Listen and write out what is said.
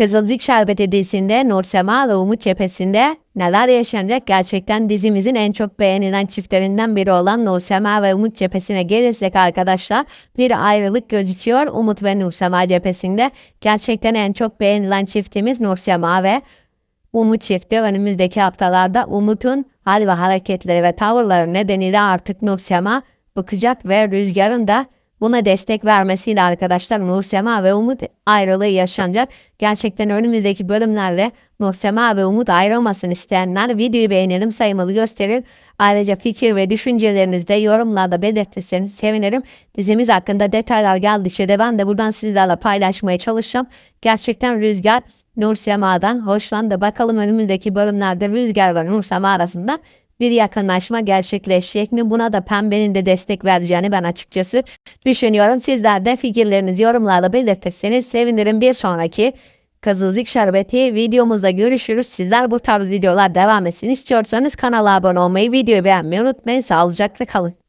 Kızılcık Şerbeti dizisinde Nursema ve Umut cephesinde neler yaşanacak gerçekten dizimizin en çok beğenilen çiftlerinden biri olan Nursema ve Umut cephesine gelirsek arkadaşlar bir ayrılık gözüküyor Umut ve Nursema cephesinde. Gerçekten en çok beğenilen çiftimiz Nursema ve Umut çifti önümüzdeki haftalarda Umut'un hal ve hareketleri ve tavırları nedeniyle artık Nursema bıkacak ve Rüzgar'ın da buna destek vermesiyle arkadaşlar Nursema ve Umut ayrılığı yaşanacak. Gerçekten önümüzdeki bölümlerde Nursema ve Umut ayrılmasını isteyenler videoyu beğenelim sayımızı gösterir. Ayrıca fikir ve düşüncelerinizi de yorumlarda belirtirseniz sevinirim. Dizimiz hakkında detaylar geldikçe de ben de buradan sizlerle paylaşmaya çalışacağım. Gerçekten Rüzgar Nursema'dan hoşlandı. Bakalım önümüzdeki bölümlerde Rüzgar ve Nursema arasında bir yakınlaşma gerçekleşecek mi? Buna da Pembe'nin de destek vereceğini ben açıkçası düşünüyorum. Sizler de fikirlerinizi yorumlarla belirtirseniz sevinirim. Bir sonraki Kızılcık Şerbeti videomuzda görüşürüz. Sizler bu tarz videolar devam etsin istiyorsanız kanala abone olmayı, videoyu beğenmeyi unutmayın. Sağlıcakla kalın.